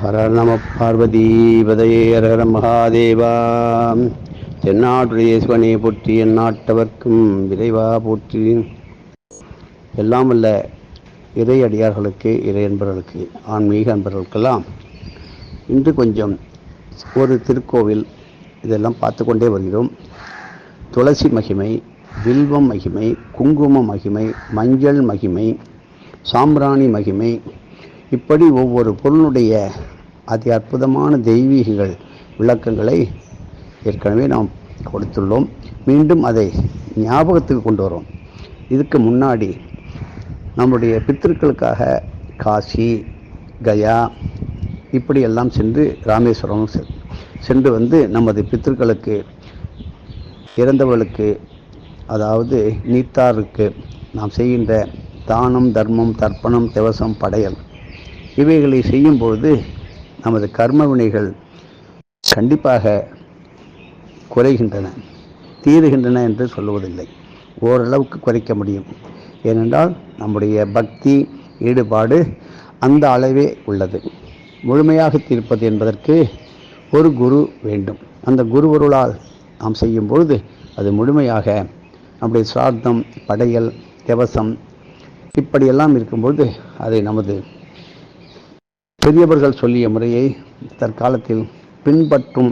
ஹர நம பார்வதி பதையே ஹர மகாதேவா தென்னாட்டுடையேஸ்வனே போற்றி எந்நாட்டவர்க்கும் விரைவா போற்றி. எல்லாம் அல்ல இறை அடியார்களுக்கு இறை அன்பர்களுக்கு ஆன்மீக அன்பர்களுக்கெல்லாம் இன்று கொஞ்சம் ஒரு திருக்கோவில் இதெல்லாம் பார்த்து கொண்டே வருகிறோம். துளசி மகிமை வில்வம் மகிமை குங்கும மகிமை மஞ்சள் மகிமை சாம்பிராணி மகிமை இப்படி ஒவ்வொரு பொருளுடைய அதி அற்புதமான தெய்வீகங்கள் விளக்கங்களை ஏற்கனவே நாம் கொடுத்துள்ளோம். மீண்டும் அதை ஞாபகத்துக்கு கொண்டு வரோம். இதுக்கு முன்னாடி நம்முடைய பித்திருக்களுக்காக காசி கயா இப்படியெல்லாம் சென்று ராமேஸ்வரம் செ- சென்று வந்து நமது பித்திருக்களுக்கு இறந்தவர்களுக்கு அதாவது நீத்தாருக்கு நாம் செய்கின்ற தானம் தர்மம் தர்ப்பணம் திவசம் படையல் இவைகளை செய்யும்போது நமது கர்ம வினைகள் கண்டிப்பாக குறைகின்றன தீருகின்றன என்று சொல்லுவதில்லை. ஓரளவுக்கு குறைக்க முடியும். ஏனென்றால் நம்முடைய பக்தி ஈடுபாடு அந்த அளவே உள்ளது. முழுமையாக தீர்ப்பது என்பதற்கு ஒரு குரு வேண்டும். அந்த குருவருளால் நாம் செய்யும் பொழுது அது முழுமையாக நம்முடைய சுவார்த்தம் படையல் தேவசம் இப்படியெல்லாம் இருக்கும்பொழுது அதை நமது பெரியவர்கள் சொல்லிய முறையை தற்காலத்தில் பின்பற்றும்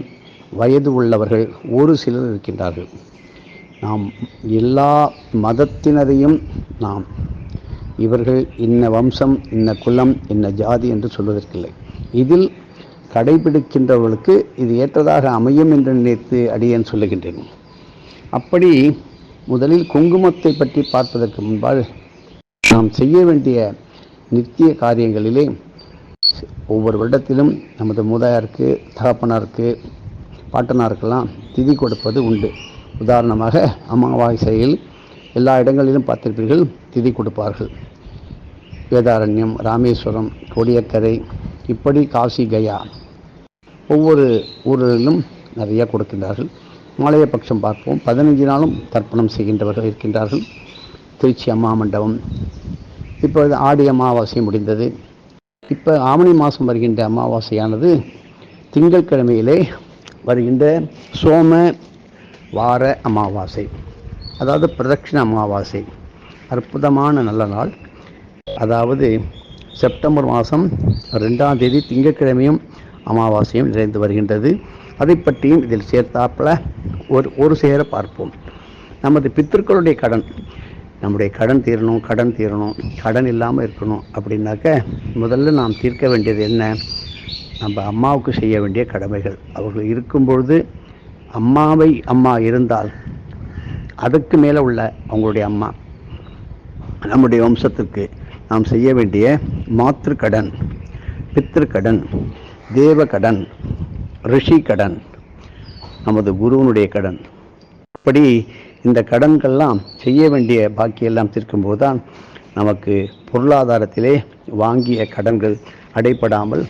வயது உள்ளவர்கள் ஒரு சிலர் இருக்கின்றார்கள். நாம் எல்லா மதத்தினரையும் நாம் இவர்கள் இன்ன வம்சம் இன்ன குலம் இன்ன ஜாதி என்று சொல்வதற்கில்லை. இதில் கடைபிடிக்கின்றவர்களுக்கு இது ஏற்றதாக அமையும் என்று நினைத்து அடியேன் சொல்லுகின்றேன். அப்படி முதலில் குங்குமத்தை பற்றி பார்ப்பதற்கு முன்பாக நாம் செய்ய வேண்டிய நித்திய காரியங்களிலே ஒவ்வொரு வருடத்திலும் நமது மூதாயாருக்கு தகப்பனாருக்கு பாட்டனாருக்கெல்லாம் திதி கொடுப்பது உண்டு. உதாரணமாக அமாவாசையில் எல்லா இடங்களிலும் பார்த்திருப்பீர்கள் திதி கொடுப்பார்கள். வேதாரண்யம் ராமேஸ்வரம் கொடியக்கரை இப்படி காசி கயா ஒவ்வொரு ஊர்களிலும் நிறைய கொடுக்கின்றார்கள். மாலைய பட்சம் பார்ப்போம். பதினஞ்சு நாளும் தர்ப்பணம் செய்கின்றவர்கள் இருக்கின்றார்கள். திருச்சி அம்மா மண்டபம். இப்பொழுது ஆடி அமாவாசை முடிந்தது. இப்போ ஆவணி மாதம் வருகின்ற அமாவாசையானது திங்கட்கிழமையிலே வருகின்ற சோம வார அமாவாசை. அதாவது பிரதட்சிண அமாவாசை. அற்புதமான நல்ல நாள். அதாவது செப்டம்பர் மாதம் ரெண்டாம் தேதி திங்கட்கிழமையும் அமாவாசையும் நிறைந்து வருகின்றது. அதை பற்றியும் இதில் சேர்த்தாப்பில் ஒரு ஒரு சேர பார்ப்போம். நமது பித்திருக்களுடைய கடன். நம்முடைய கடன் தீரணும் கடன் தீரணும் கடன் இல்லாமல் இருக்கணும் அப்படின்னாக்க முதல்ல நாம் தீர்க்க வேண்டியது என்ன? நம்ம அம்மாவுக்கு செய்ய வேண்டிய கடமைகள். அவர்கள் இருக்கும் பொழுது அம்மாவை அம்மா இருந்தால் அதுக்கு மேலே உள்ள அவங்களுடைய அம்மா நம்முடைய வம்சத்திற்கு நாம் செய்ய வேண்டிய மாத்திரு கடன் பித்திரு தேவ கடன் ரிஷி கடன் நமது குருவனுடைய கடன். இப்படி இந்த கடன்கள்லாம் செய்ய வேண்டிய பாக்கியெல்லாம் தீர்க்கும்போது தான் நமக்கு பொருளாதாரத்திலே வாங்கிய கடன்கள் அடைப்படாமல்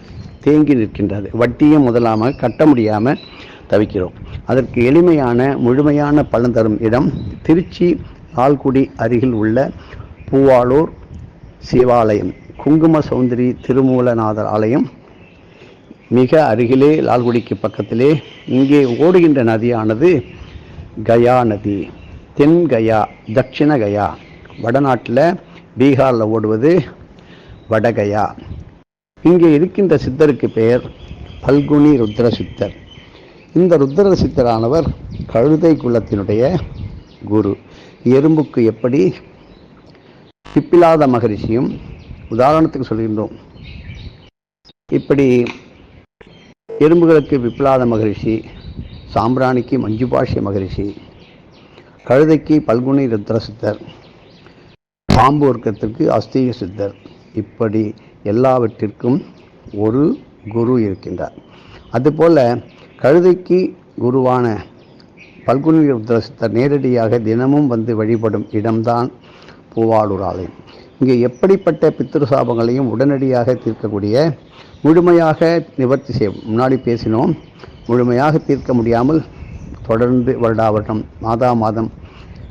தேங்கி நிற்கின்றது. வட்டியும் முதலாமல் கட்ட முடியாமல் தவிக்கிறோம். அதற்கு எளிமையான முழுமையான பலன் தரும் இடம் திருச்சி ஆல்குடி அருகில் உள்ள பூவாளூர் சிவாலயம். குங்கும சௌந்தரி திருமூலநாதர் ஆலயம் மிக அருகிலே லால்குடிக்கு பக்கத்திலே இங்கே ஓடுகின்ற நதியானது கயா நதி. தென் கயா கயா. வடநாட்டில் பீகாரில் ஓடுவது வடகயா இங்கே இருக்கின்ற சித்தருக்கு பெயர் பல்குனி ருத்ர சித்தர் இந்த ருத்ர சித்தரானவர் கழுதை குலத்தினுடைய குரு. எறும்புக்கு எப்படி பிப்பிலாத மகரிஷியும் உதாரணத்துக்கு சொல்கின்றோம். இப்படி எறும்புகளுக்கு பிப்பிலாத மகரிஷி சாம்பிராணிக்கு மஞ்சுபாஷ்ய மகரிஷி கழுதைக்கு பல்குனி ருத்ர சித்தர் பாம்பு வர்க்கத்திற்கு அஸ்தீக சித்தர். இப்படி எல்லாவற்றிற்கும் ஒரு குரு இருக்கின்றார். அதுபோல் கழுதைக்கு குருவான பல்குனி ருத்ர சித்தர் நேரடியாக தினமும் வந்து வழிபடும் இடம்தான் பூவாளூர் ஆலயம். இங்கே எப்படிப்பட்ட பித்திரு சாபங்களையும் உடனடியாக தீர்க்கக்கூடிய முழுமையாக நிவர்த்தி செய்யும் முன்னாடி பேசினோம். முழுமையாக தீர்க்க முடியாமல் தொடர்ந்து வருடா வருடம் மாதா மாதம்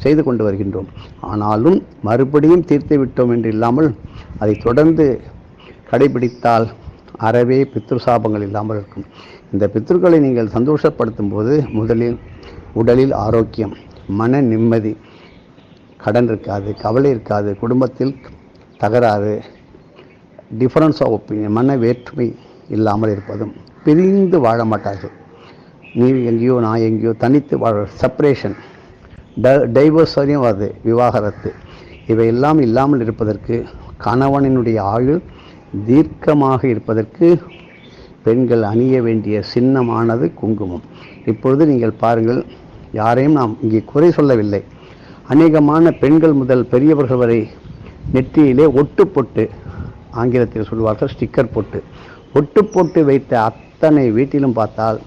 செய்து கொண்டு வருகின்றோம். ஆனாலும் மறுபடியும் தீர்த்து விட்டோம் என்று இல்லாமல் அதை தொடர்ந்து கடைபிடித்தால் அறவே பித்ருசாபங்கள் இல்லாமல் இருக்கும். இந்த பித்ருக்களை நீங்கள் சந்தோஷப்படுத்தும் போது முதலில் உடலில் ஆரோக்கியம் மன நிம்மதி கடன் இருக்காது கவலை இருக்காது குடும்பத்தில் தகராறு டிஃபரன்ஸ் ஆஃப் ஒப்பீனியன் மன வேற்றுமை இல்லாமல் இருப்பதும் பிரிந்து வாழ மாட்டார்கள். நீ எங்கேயோ நான் எங்கேயோ தனித்து வாழ செப்பரேஷன் ட டைவர்ஸ் வரையும் வருது விவாகரத்து. இவையெல்லாம் இல்லாமல் இருப்பதற்கு கணவனினுடைய ஆயுள் தீர்க்கமாக இருப்பதற்கு பெண்கள் அணிய வேண்டிய சின்னமானது குங்குமம். இப்பொழுது நீங்கள் பாருங்கள் யாரையும் நாம் இங்கே குறை சொல்லவில்லை. அநேகமான பெண்கள் முதல் பெரியவர்கள் வரை நெற்றியிலே ஒட்டு பொட்டு ஆங்கிலத்தில் சொல்வார்கள் ஸ்டிக்கர் போட்டு. ஒட்டு போட்டு வைத்த அத்தனை வீட்டிலும் பார்த்தால்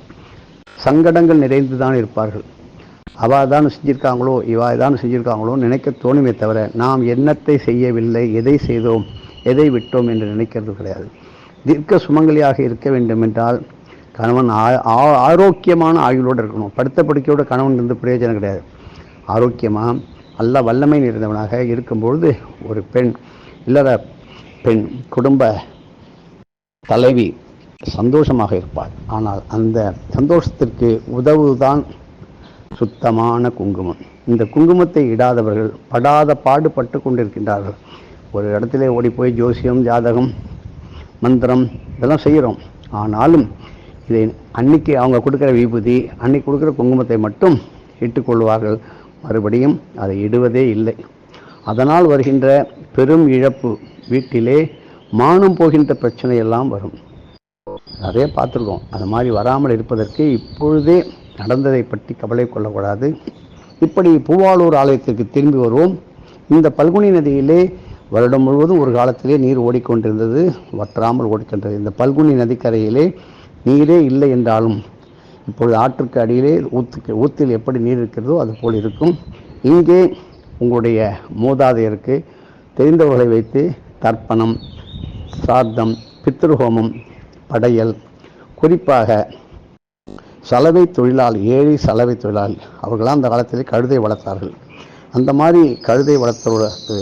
சங்கடங்கள் நிறைந்து தான் இருப்பார்கள். அவா தான் செஞ்சிருக்காங்களோ இவா தான் செஞ்சிருக்காங்களோ நினைக்க தோணுமே தவிர நாம் என்னத்தை செய்யவில்லை எதை செய்தோம் எதை விட்டோம் என்று நினைக்கிறது கிடையாது. தீர்க்க சுமங்கலியாக இருக்க வேண்டும் என்றால் கணவன் ஆ- ஆ- ஆரோக்கியமான ஆயுளோடு இருக்கணும். படுத்த படுக்கையோட கணவன் இருந்து பிரயோஜனம் கிடையாது. ஆரோக்கியமாக நல்ல வல்லமை நிறைந்தவனாக இருக்கும்பொழுது ஒரு பெண் இல்லற பெண் குடும்ப தலைவி சந்தோஷமாக இருப்பாள். ஆனால் அந்த சந்தோஷத்திற்கு உதவுதான் சுத்தமான குங்குமம். இந்த குங்குமத்தை இடாதவர்கள் படாத பாடுபட்டு கொண்டிருக்கின்றார்கள். ஒரு இடத்திலே ஓடி போய் ஜோசியம் ஜாதகம் மந்திரம் இதெல்லாம் செய்கிறோம். ஆனாலும் இதை அன்னைக்கு அவங்க கொடுக்குற விபூதி அன்னைக்கு கொடுக்குற குங்குமத்தை மட்டும் இட்டுக்கொள்வார்கள் மறுபடியும் அதை இடுவதே இல்லை. அதனால் வருகின்ற பெரும் இழப்பு வீட்டிலே மானம் போகின்ற பிரச்சனையெல்லாம் வரும். நிறைய பார்த்துருக்கோம். அது மாதிரி வராமல் இருப்பதற்கு இப்பொழுதே நடந்ததை பற்றி கவலை கொள்ளக்கூடாது. இப்படி பூவாளூர் ஆலயத்திற்கு திரும்பி வருவோம். இந்த பல்குனி நதியிலே வருடம் முழுவதும் ஒரு காலத்திலே நீர் ஓடிக்கொண்டிருந்தது. வற்றாமல் ஓடிக்கொண்டது. இந்த பல்குனி நதிக்கரையிலே நீரே இல்லை என்றாலும் இப்பொழுது ஆற்றுக்கு அடியிலே ஊத்துக்கு ஊத்தில் எப்படி நீர் இருக்கிறதோ அது போல் இருக்கும். இங்கே உங்களுடைய மூதாதையருக்கு தெரிந்தவர்களை வைத்து தர்ப்பணம் சார்த்தம் பித்ருஹோமம் படையல். குறிப்பாக சலவை தொழிலாளி ஏழை சலவை தொழிலாளி அவர்களாம் அந்த காலத்திலே கழுதை வளர்த்தார்கள். அந்த மாதிரி கழுதை வளர்த்தவர்களுக்கு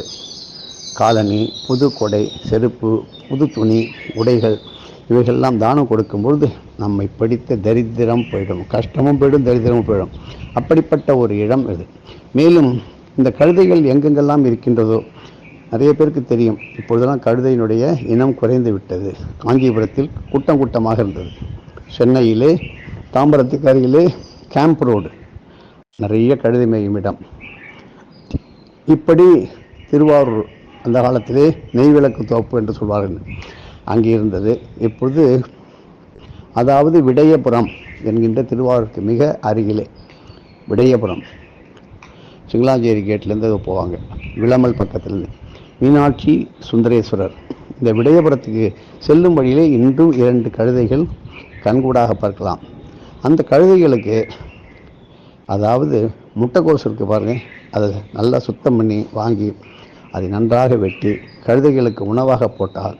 காலணி புது கொடை செருப்பு புது துணி உடைகள் இவைகள்லாம் தானம் கொடுக்கும் பொழுது நம்மை படித்த தரித்திரம் போயிடும். கஷ்டமும் போயிடும் தரித்திரமும் போயிடும். அப்படிப்பட்ட ஒரு இடம் இது. மேலும் இந்த கழுதைகள் எங்கெங்கெல்லாம் இருக்கின்றதோ நிறைய பேருக்கு தெரியும். இப்பொழுதெல்லாம் கழுதையினுடைய இனம் குறைந்து விட்டது. காஞ்சிபுரத்தில் கூட்டம் கூட்டமாக இருந்தது. சென்னையிலே தாம்பரத்துக்கு அருகிலே கேம்ப் ரோடு நிறைய கழுதை மேயும் இடம். இப்படி திருவாரூர் அந்த காலத்திலே நெய்விளக்கு தோப்பு என்று சொல்வார்கள். அங்கே இருந்தது. இப்பொழுது அதாவது விடயபுரம் என்கின்ற திருவாரூருக்கு மிக அருகிலே விடயபுரம். சிங்களாஞ்சேரி கேட்லேருந்து போவாங்க. விளமல் பக்கத்துலேருந்து. மீனாட்சி சுந்தரேஸ்வரர். இந்த விடயபுரத்துக்கு செல்லும் வழியிலே இன்றும் இரண்டு கழுதைகள் கண்கூடாக பார்க்கலாம். அந்த கழுதைகளுக்கு அதாவது முட்டைக்கோஸ் இருக்குது பாருங்கள் அதை நல்லா சுத்தம் பண்ணி வாங்கி அதை நன்றாக வெட்டி கழுதைகளுக்கு உணவாக போட்டால்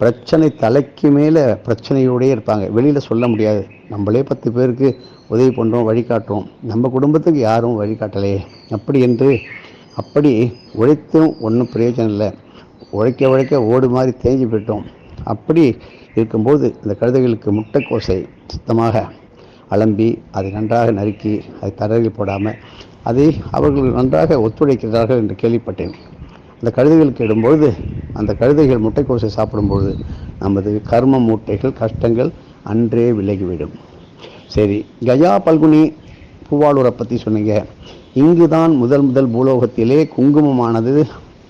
பிரச்சனை தலைக்கு மேலே பிரச்சனையோடயே இருப்பாங்க. வெளியில் சொல்ல முடியாது. நம்மளே பத்து பேருக்கு உதவி பண்ணுறோம் வழிகாட்டுறோம். நம்ம குடும்பத்துக்கு யாரும் வழிகாட்டலையே. அப்படி என்று அப்படி உழைத்தும் ஒன்றும் பிரயோஜனம் இல்லை. உழைக்க உழைக்க ஓடு மாதிரி தேஞ்சு போயிட்டோம். அப்படி இருக்கும்போது இந்த கழுதைகளுக்கு முட்டைக்கோசை சுத்தமாக அலம்பி அதை நன்றாக நறுக்கி அதை தரையில் போடாமல் அதை அவர்கள் நன்றாக ஒத்துழைக்கிறார்கள் என்று கேள்விப்பட்டேன். அந்த கழுதைகளுக்கு இடும்பொழுது அந்த கழுதைகள் முட்டைக்கோசை சாப்பிடும்பொழுது நமது கர்ம மூட்டைகள் கஷ்டங்கள் அன்றே விலகிவிடும். சரி கஜா பல்குனி பூவாளூரை பற்றி சொன்னீங்க. இங்குதான் முதல் முதல் பூலோகத்திலே குங்குமமானது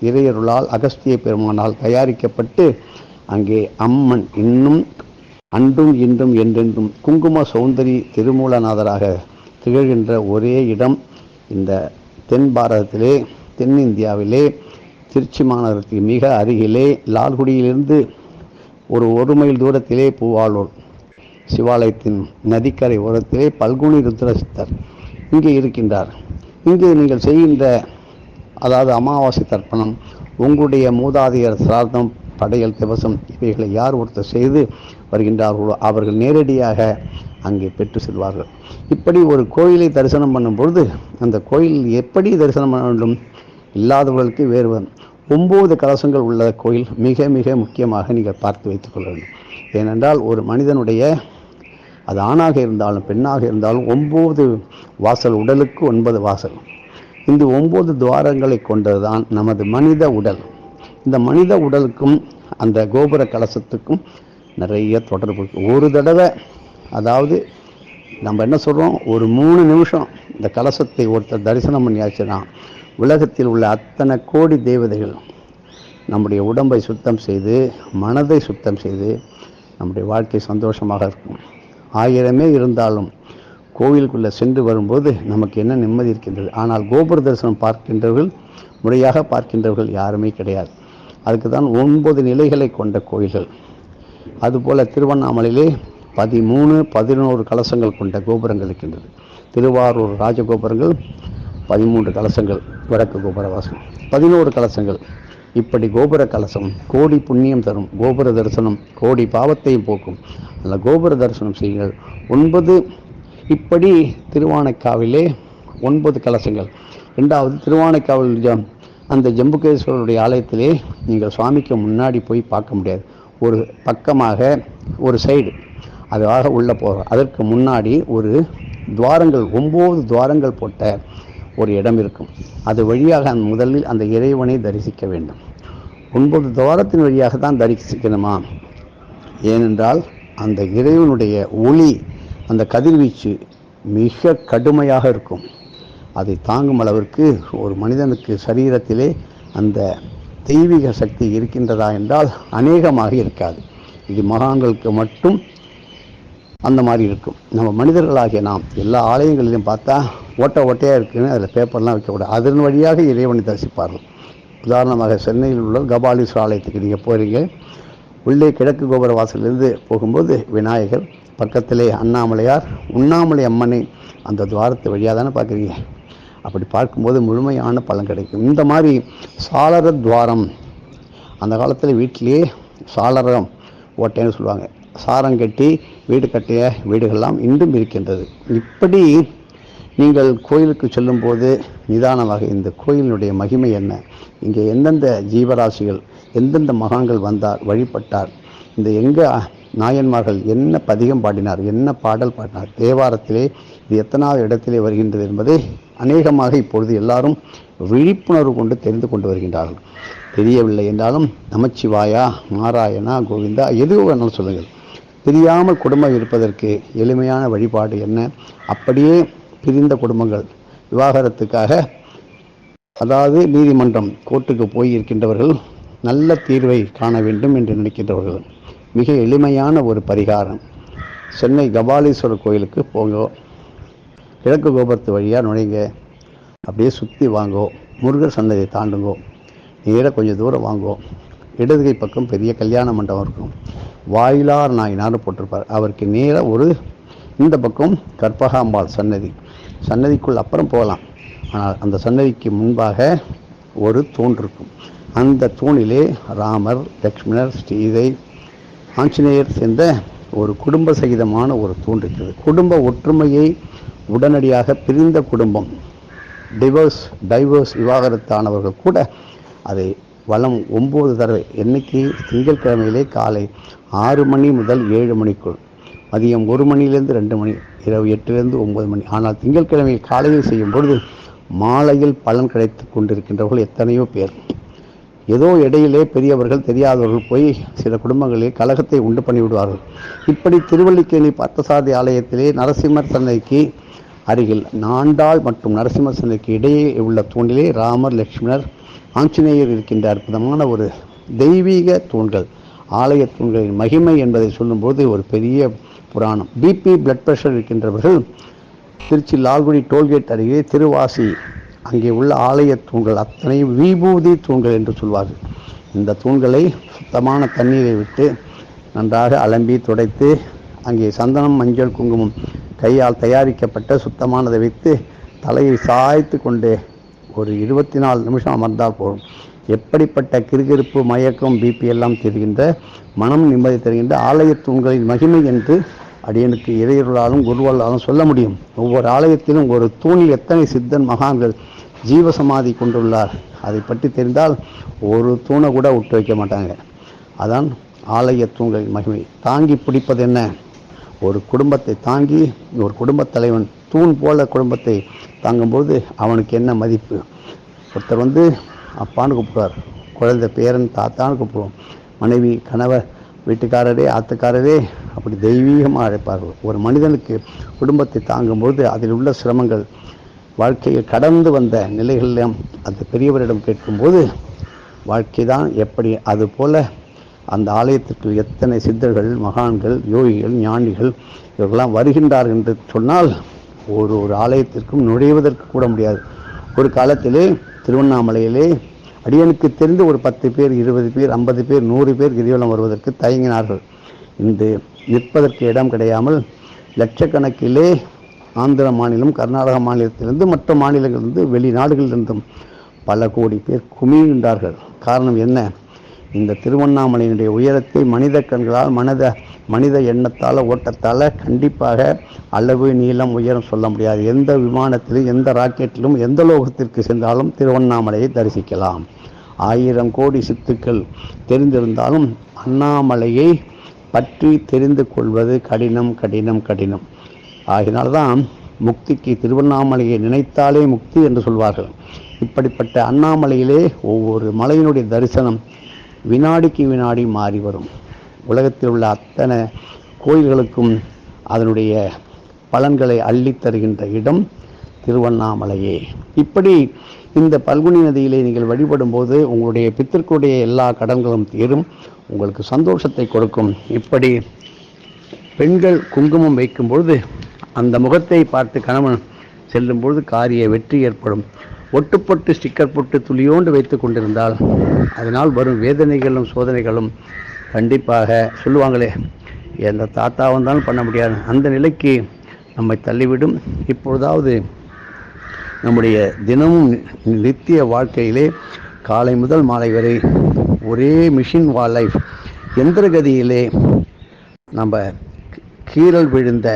இறையருளால் அகஸ்திய பெருமானால் தயாரிக்கப்பட்டு அங்கே அம்மன் இன்னும் அன்றும் இன்றும் என்றென்றும் குங்கும சௌந்தரி திருமூலநாதராக திகழ்கின்ற ஒரே இடம் இந்த தென் பாரதத்திலே தென்னிந்தியாவிலே திருச்சி மாநகரத்துக்கு மிக அருகிலே லால்குடியிலிருந்து ஒரு ஒரு மைல் தூரத்திலே பூவாளூர் சிவாலயத்தின் நதிக்கரை ஓரத்திலே பல்குனி ருத்ரசித்தர் இங்கே இருக்கின்றார். இங்கே நீங்கள் செய்கின்ற அதாவது அமாவாசை தர்ப்பணம் உங்களுடைய மூதாதையர் சிரார்த்தம் படையல் திவசம் இவைகளை யார் ஒருத்தர் செய்து வருகின்றார்களோ அவர்கள் நேரடியாக அங்கே பெற்று செல்வார்கள். இப்படி ஒரு கோயிலை தரிசனம் பண்ணும் பொழுது அந்த கோயில் எப்படி தரிசனம் பண்ண வேண்டும்? இல்லாதவர்களுக்கு வேறு ஒம்பது கலசங்கள் உள்ள கோயில் மிக மிக முக்கியமாக நீங்கள் பார்த்து வைத்துக் கொள்ள வேண்டும். ஏனென்றால் ஒரு மனிதனுடைய அது ஆணாக இருந்தாலும் பெண்ணாக இருந்தாலும் ஒம்பது வாசல் உடலுக்கு ஒன்பது வாசல். இந்த ஒம்பது துவாரங்களை கொண்டதுதான் நமது மனித உடல். இந்த மனித உடலுக்கும் அந்த கோபுர கலசத்துக்கும் நிறைய தொடர்பு ஒரு தடவை அதாவது நம்ம என்ன சொல்கிறோம் ஒரு மூணு நிமிஷம் இந்த கலசத்தை ஒருத்தர் தரிசனம் பண்ணியாச்சுன்னா உலகத்தில் உள்ள அத்தனை கோடி தேவதைகள் நம்முடைய உடம்பை சுத்தம் செய்து மனதை சுத்தம் செய்து நம்முடைய வாழ்க்கை சந்தோஷமாக இருக்கும். ஆயிரமே இருந்தாலும் கோவிலுக்குள்ளே சென்று வரும்போது நமக்கு என்ன நிம்மதி இருக்கின்றது? ஆனால் கோபுர தரிசனம் பார்க்கின்றவர்கள் முறையாக பார்க்கின்றவர்கள் யாருமே கிடையாது. அதுக்கு தான் ஒன்பது நிலைகளை கொண்ட கோயில்கள். அதுபோல் திருவண்ணாமலையிலே பதிமூணு பதினோரு கலசங்கள் கொண்ட கோபுரங்கள் இருக்கின்றது. திருவாரூர் ராஜகோபுரங்கள் பதிமூன்று கலசங்கள் வடக்கு கோபுரவாசம் பதினோரு கலசங்கள். இப்படி கோபுர கலசம் கோடி புண்ணியம் தரும் கோபுர தரிசனம் கோடி பாவத்தையும் போக்கும். அந்த கோபுர தரிசனம் செய்யுங்கள். ஒன்பது இப்படி திருவானைக்காவிலே ஒன்பது கலசங்கள். ரெண்டாவது திருவானைக்காவல் ஜம் அந்த ஜம்புகேஸ்வரருடைய ஆலயத்திலே நீங்கள் சுவாமிக்கு முன்னாடி போய் பார்க்க முடியாது. ஒரு பக்கமாக ஒரு சைடு அதுவாக உள்ளே போகிறோம் அதற்கு முன்னாடி ஒரு துவாரங்கள் ஒம்பது துவாரங்கள் போட்ட ஒரு இடம் இருக்கும். அது வழியாக முதலில் அந்த இறைவனை தரிசிக்க வேண்டும். ஒன்பது துவாரத்தின் வழியாக தான் தரிசிக்கணுமா? ஏனென்றால் அந்த இறைவனுடைய ஒளி அந்த கதிர்வீச்சு மிக கடுமையாக இருக்கும். அதை தாங்கும் அளவிற்கு ஒரு மனிதனுக்கு சரீரத்திலே அந்த தெய்வீக சக்தி இருக்கின்றதா என்றால் அநேகமாக இருக்காது. இது மகான்களுக்கு மட்டும் அந்த மாதிரி இருக்கும். நம்ம மனிதர்களாகிய நாம் எல்லா ஆலயங்களிலும் பார்த்தா ஓட்ட ஓட்டையாக இருக்குன்னு அதில் பேப்பர்லாம் வைக்கக்கூடாது. அதன் வழியாக இறைவனை தரிசிப்பார்கள். உதாரணமாக சென்னையில் உள்ள கபாலீஸ்வர ஆலயத்துக்கு நீங்கள் போகிறீங்க உள்ளே கிழக்கு கோபுர வாசலிருந்து போகும்போது விநாயகர் பக்கத்திலே அண்ணாமலையார் உண்ணாமலை அம்மனை அந்த துவாரத்து வழியாக தானே பார்க்குறீங்க. அப்படி பார்க்கும்போது முழுமையான பலன் கிடைக்கும். இந்த மாதிரி சாளர துவாரம் அந்த காலத்தில் வீட்டிலேயே சாளரம் ஓட்டைன்னு சொல்லுவாங்க. சாரம் கட்டி வீடு கட்டிய வீடுகள்லாம் இன்றும் இருக்கின்றது. இப்படி நீங்கள் கோயிலுக்கு செல்லும்போது நிதானமாக இந்த கோயிலினுடைய மகிமை என்ன? இங்கே எந்தெந்த ஜீவராசிகள் எந்தெந்த மகான்கள் வந்தார் வழிபட்டார் இந்த எங்கே நாயன்மார்கள் என்ன பதிகம் பாடினார் என்ன பாடல் பாடினார் தேவாரத்திலே இது எத்தனாவது இடத்திலே வருகின்றது என்பதை அநேகமாக இப்பொழுது எல்லாரும் விழிப்புணர்வு கொண்டு தெரிந்து கொண்டு வருகின்றார்கள். தெரியவில்லை என்றாலும் நமச்சிவாயா நாராயணா கோவிந்தா எது வேணாலும் சொல்லுங்கள். தெரியாமல் குடும்பம் இருப்பதற்கு எளிமையான வழிபாடு என்ன? அப்படியே பிரிந்த குடும்பங்கள். விவாகரத்துக்காக அதாவது நீதிமன்றம் கோர்ட்டுக்கு போய் இருக்கின்றவர்கள் நல்ல தீர்வை காண வேண்டும் என்று நினைக்கின்றவர்கள். மிக எளிமையான ஒரு பரிகாரம். சென்னை கபாலீஸ்வரர் கோயிலுக்கு போங்க. கிழக்கு கோபுரத்து வழியாக நுழைங்க. அப்படியே சுற்றி வாங்கோ. முருகர் சன்னதியை தாண்டுங்கோ. நேராக கொஞ்சம் தூரம் வாங்கோ. இடதுகை பக்கம் பெரிய கல்யாண மண்டபம் இருக்கும். வாயிலார் நாயினார்னு போட்டிருப்பார். அவருக்கு நேராக ஒரு இந்த பக்கம் கற்பகாம்பாள் சன்னதி. சன்னதிக்குள் அப்புறம் போகலாம். ஆனால் அந்த சன்னதிக்கு முன்பாக ஒரு தூண் இருக்கும். அந்த தூணிலே ராமர் லக்ஷ்மணர் ஸ்ரீதை ஆஞ்சநேயர் சேர்ந்த ஒரு குடும்ப சகிதமான ஒரு தூண் இருக்குது. குடும்ப ஒற்றுமையை உடனடியாக பிரிந்த குடும்பம் டிவோர்ஸ் டைவர்ஸ் விவாகரத்தானவர்கள் கூட அதை வளம் ஒம்பது தடவை என்னைக்கு திங்கட்கிழமையிலே காலை ஆறு மணி முதல் ஏழு மணிக்குள். மதியம் ஒரு மணியிலேருந்து ரெண்டு மணி இரவு எட்டுலேருந்து ஒன்பது மணி. ஆனால் திங்கட்கிழமை காலையில் செய்யும் பொழுது மாலையில் பலன் கிடைத்து கொண்டிருக்கின்றவர்கள் எத்தனையோ பேர். ஏதோ இடையிலே பெரியவர்கள் தெரியாதவர்கள் போய் சில குடும்பங்களில் கலகத்தை உண்டு பண்ணிவிடுவார்கள். இப்படி திருவல்லிக்கேணி பத்தசாதி ஆலயத்திலே நரசிம்மர் சந்தைக்கு அருகில் நாண்டாள் மற்றும் நரசிம்மர் சந்தைக்கு இடையே உள்ள தூணிலே ராமர் லக்ஷ்மணர் ஆஞ்சநேயர் இருக்கின்ற அற்புதமான ஒரு தெய்வீக தூண்கள். ஆலயத்தினுடைய மகிமை என்பதை சொல்லும்போது ஒரு பெரிய புராணம். பிபி பிளட் பிரஷர் இருக்கின்றவர்கள் திருச்சி லால்குடி டோல்கேட் அருகே திருவாசி அங்கே உள்ள ஆலய தூண்கள் அத்தனையும் விபூதி தூண்கள் என்று சொல்வார்கள். இந்த தூண்களை சுத்தமான தண்ணீரை விட்டு நன்றாக அலம்பி துடைத்து அங்கே சந்தனம் மஞ்சள் குங்குமம் கையால் தயாரிக்கப்பட்ட சுத்தமானதை வைத்து தலையை சாய்த்து கொண்டு ஒரு இருபத்தி நாலு நிமிஷம் அமர்ந்தால் போதும். எப்படிப்பட்ட கிறுகிறுப்பு மயக்கம் பிபி எல்லாம் தெரிகின்ற மனம் நிம்மதி தருகின்ற ஆலய தூண்களின் மகிமை என்று அடியனுக்கு இறையர்களாலும் குருவர்களாலும் சொல்ல முடியும். ஒவ்வொரு ஆலயத்திலும் ஒரு தூணில் எத்தனை சித்தன் மகான்கள் ஜீவசமாதி கொண்டுள்ளார்? அதை பற்றி தெரிந்தால் ஒரு தூணை கூட விட்டு வைக்க மாட்டாங்க. அதான் ஆலய தூண்களின் மகிமை. தாங்கி பிடிப்பது என்ன ஒரு குடும்பத்தை தாங்கி ஒரு குடும்பத் தலைவன் தூண் போல குடும்பத்தை தாங்கும்போது அவனுக்கு என்ன மதிப்பு? ஒருத்தர் வந்து அப்பான்னு கூப்பிடுவார். குழந்தை பேரன் தாத்தான்னு கூப்பிடுவோம். மனைவி கணவர் வீட்டுக்காரரே ஆத்துக்காரரே அப்படி தெய்வீகமாக அழைப்பார்கள். ஒரு மனிதனுக்கு குடும்பத்தை தாங்கும்போது அதில் உள்ள சிரமங்கள் வாழ்க்கையில் கடந்து வந்த நிலைகளிலும் அந்த பெரியவரிடம் கேட்கும்போது வாழ்க்கை தான் எப்படி அது போல அந்த ஆலயத்திற்கு எத்தனை சித்தர்கள் மகான்கள் யோகிகள் ஞானிகள் இவர்களெல்லாம் வருகின்றார்கள் என்று சொன்னால் ஒரு ஒரு ஆலயத்திற்கும் நுழைவதற்கு கூட முடியாது. ஒரு காலத்திலே திருவண்ணாமலையிலே அடியனுக்கு தெரிந்து ஒரு பத்து பேர் இருபது பேர் ஐம்பது பேர் நூறு பேர் கிரிவலம் வருவதற்கு தயங்கினார்கள். இன்று நிற்பதற்கு இடம் கிடையாமல் லட்சக்கணக்கிலே ஆந்திர மாநிலம் கர்நாடக மாநிலத்திலிருந்து மற்ற மாநிலங்களிலிருந்து வெளிநாடுகளிலிருந்தும் பல கோடி பேர் குமிழ்கின்றார்கள். காரணம் என்ன? இந்த திருவண்ணாமலையினுடைய உயரத்தை மனித கண்களால் மனித மனித எண்ணத்தால் ஓட்டத்தால் கண்டிப்பாக அளவு நீளம் உயரம் சொல்ல முடியாது. எந்த விமானத்திலும் எந்த ராக்கெட்டிலும் எந்த லோகத்திற்கு சென்றாலும் திருவண்ணாமலையை தரிசிக்கலாம். ஆயிரம் கோடி சித்துக்கள் தெரிந்திருந்தாலும் அண்ணாமலையை பற்றி தெரிந்து கொள்வது கடினம் கடினம் கடினம். ஆகினால்தான் முக்திக்கு திருவண்ணாமலையை நினைத்தாலே முக்தி என்று சொல்வார்கள். இப்படிப்பட்ட அண்ணாமலையிலே ஒவ்வொரு மலையினுடைய தரிசனம் வினாடிக்கு வினாடி மாறி வரும். உலகத்தில் உள்ள அத்தனை கோயில்களுக்கும் அதனுடைய பலன்களை அள்ளித் தருகின்ற இடம் திருவண்ணாமலையே. இப்படி இந்த பல்குனி நதியிலே நீங்கள் வழிபடும் போது உங்களுடைய பித்திற்குடைய எல்லா கடன்களும் தீரும். உங்களுக்கு சந்தோஷத்தை கொடுக்கும். இப்படி பெண்கள் குங்குமம் வைக்கும் பொழுது அந்த முகத்தை பார்த்து கணவன் செல்லும் பொழுது காரிய வெற்றி ஏற்படும். ஒட்டுப்பட்டு ஸ்டிக்கர் போட்டு துளியோண்டு வைத்து கொண்டிருந்தால் அதனால் வரும் வேதனைகளும் சோதனைகளும் கண்டிப்பாக சொல்லுவாங்களே எந்த தாத்தா வந்தாலும் பண்ண முடியாது. அந்த நிலைக்கு நம்மை தள்ளிவிடும். இப்பொழுதாவது நம்முடைய தினமும் நித்திய வாழ்க்கையிலே காலை முதல் மாலை வரை ஒரே மிஷின் வா லைஃப் எந்திரகதியிலே நம்ம கீறல் விழுந்த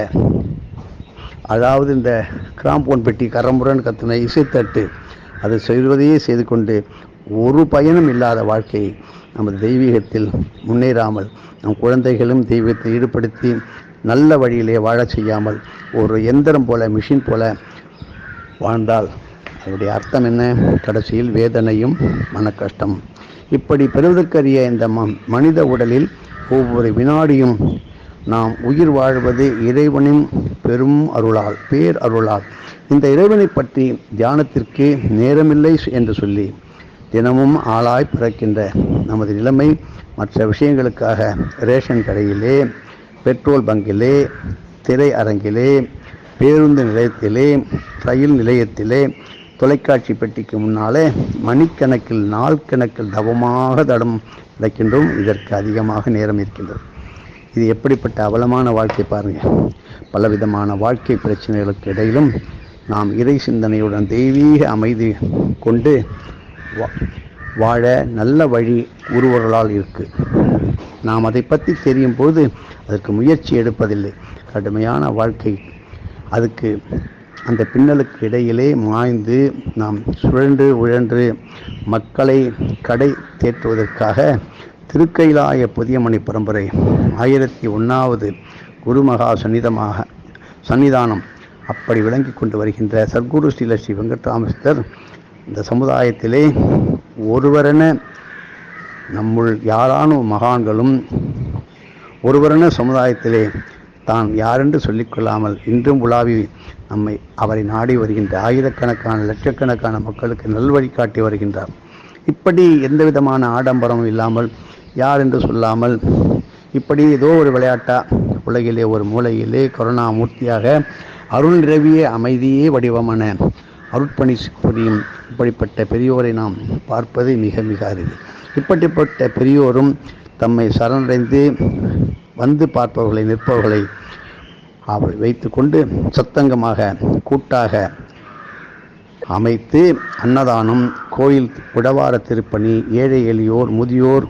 அதாவது இந்த கிராம்போன் பெட்டி கரம்புரன் கத்தின இசைத்தட்டு அது செய்வதையே செய்து கொண்டு ஒரு பயனும் இல்லாத வாழ்க்கையை நமது தெய்வீகத்தில் முன்னேறாமல் நம் குழந்தைகளும் தெய்வத்தை ஈடுபடுத்தி நல்ல வழியிலே வாழச் செய்யாமல் ஒரு எந்திரம் போல மிஷின் போல வாழ்ந்தால் அதனுடைய அர்த்தம் என்ன? கடைசியில் வேதனையும் மன கஷ்டம் இப்படி பெறுவதற்கரிய இந்த ம மனித உடலில் ஒவ்வொரு வினாடியும் நாம் உயிர் வாழ்வது இறைவனின் பெரும் அருளால் பேர் அருளால் இந்த இறைவனை பற்றி தியானத்திற்கு நேரமில்லை என்று சொல்லி தினமும் ஆளாய் பிறக்கின்ற நமது நிலைமை மற்ற விஷயங்களுக்காக ரேஷன் கடையிலே பெட்ரோல் பங்கிலே திரை அரங்கிலே பேருந்து நிலையத்திலே ரயில் நிலையத்திலே தொலைக்காட்சி பெட்டிக்கு முன்னாலே மணிக்கணக்கில் நாள் கணக்கில் தவமாக தடம் நடக்கின்றோம் இதற்கு அதிகமாக நேரம் இருக்கின்றது. இது எப்படிப்பட்ட அவலமான வாழ்க்கை பாருங்கள் பலவிதமான வாழ்க்கை பிரச்சனைகளுக்கு இடையிலும் நாம் இறை சிந்தனையுடன் தெய்வீக அமைதி கொண்டு வா- வாழ நல்ல வழி ஒருவர்களால் இருக்கு. நாம் அதை பற்றி தெரியும் போது அதற்கு முயற்சி எடுப்பதில்லை. கடுமையான வாழ்க்கை. அதுக்கு அந்த பின்னலுக்கு இடையிலே மாய்ந்து நாம் சுழன்று உழன்று மக்களை கடை தேற்றுவதற்காக திருக்கைலாய புதியமணி பரம்பரை ஆயிரத்தி ஒன்றாவது குருமகா சன்னிதமாக சன்னிதானம் அப்படி விளங்கி கொண்டு வருகின்ற சர்க்குரு ஸ்ரீலஸ்ரீ வெங்கட்ராமஸ்தர் இந்த சமுதாயத்திலே ஒருவரென நம்முள் யாரான மகான்களும் ஒருவரென சமுதாயத்திலே தான் யாரென்று சொல்லிக்கொள்ளாமல் இன்றும் உலாவி நம்மை அவரை நாடி வருகின்ற ஆயிரக்கணக்கான லட்சக்கணக்கான மக்களுக்கு நல்வழி காட்டி வருகின்றார். இப்படி எந்த விதமான ஆடம்பரமும் இல்லாமல் யார் என்று சொல்லாமல் இப்படி ஏதோ ஒரு விளையாட்டாக உலகிலே ஒரு மூலையிலே கொரோனா மூர்த்தியாக அருள் நிறவிய அமைதியே வடிவமான அருட்பணி புரியும் இப்படிப்பட்ட பெரியோரை நாம் பார்ப்பது மிக மிக அரிது. இப்படிப்பட்ட பெரியோரும் தம்மை சரணடைந்து வந்து பார்ப்பவர்களை நிற்பவர்களை அவள் வைத்துக்கொண்டு சத்தங்கமாக கூட்டாக அமைத்து அன்னதானம் கோயில் உடவார திருப்பணி ஏழை எளியோர் முதியோர்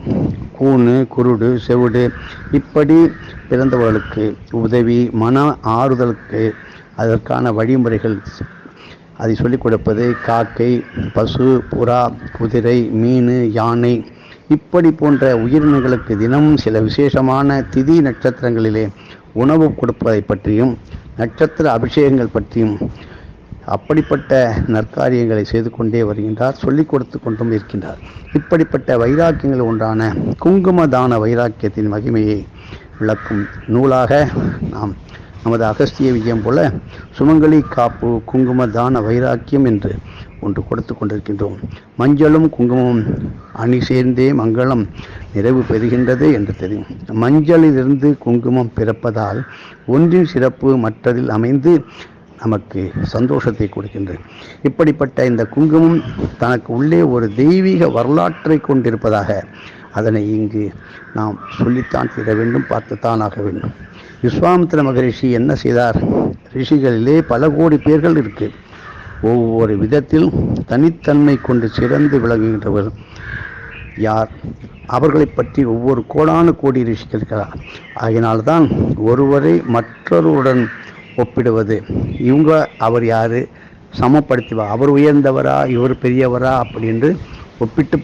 கூணு குருடு செவிடு இப்படி பிறந்தவர்களுக்கு உதவி மன ஆறுதலுக்கு அதற்கான வழிமுறைகள். அதை சொல்லிக் கொடுப்பது காக்கை பசு புறா குதிரை மீன் யானை இப்படி போன்ற உயிரினங்களுக்கு தினமும் சில விசேஷமான திதி நட்சத்திரங்களிலே உணவு கொடுப்பதை பற்றியும் நட்சத்திர அபிஷேகங்கள் பற்றியும் அப்படிப்பட்ட நற்காரியங்களை செய்து கொண்டே வருகின்றார் சொல்லிக் கொடுத்து கொண்டும் இருக்கின்றார். இப்படிப்பட்ட வைராக்கியங்கள் ஒன்றான குங்குமதான வைராக்கியத்தின் மகிமையை விளக்கும் நூலாக நாம் நமது அகஸ்திய விஜயம் போல சுமங்கலி காப்பு குங்குமதான வைராக்கியம் என்று ஒன்று கொடுத்து கொண்டிருக்கின்றோம். மஞ்சளும் குங்குமமும் அணி சேர்ந்தே மங்களம் நிறைவு பெறுகின்றது என்று தெரியும். மஞ்சளிலிருந்து குங்குமம் பிறப்பதால் ஒன்றின் சிறப்பு மற்றதில் அமைந்து நமக்கு சந்தோஷத்தை கொடுக்கின்றது. இப்படிப்பட்ட இந்த குங்குமம் தனக்கு உள்ளே ஒரு தெய்வீக வரலாற்றை கொண்டிருப்பதாக அதனை இங்கு நாம் சொல்லித்தான் தீர வேண்டும் பார்த்துத்தான் ஆக வேண்டும். விஸ்வாமித்திர மகரிஷி என்ன செய்தார்? ரிஷிகளிலே பல கோடி பேர்கள் இருக்கு. ஒவ்வொரு விதத்தில் தனித்தன்மை கொண்டு சிறந்து விளங்குகின்றவர் யார்? அவர்களை பற்றி ஒவ்வொரு கோடான கோடி ரிஷிகள் இருக்கிறார். ஆகினால்தான் ஒருவரை மற்றொருவருடன் ஒப்பிடுவது. இவங்க அவர் யாரு? சமப்படுத்துவா? அவர் உயர்ந்தவரா? இவர் பெரியவரா? அப்படின்னு ஒப்பிட்டு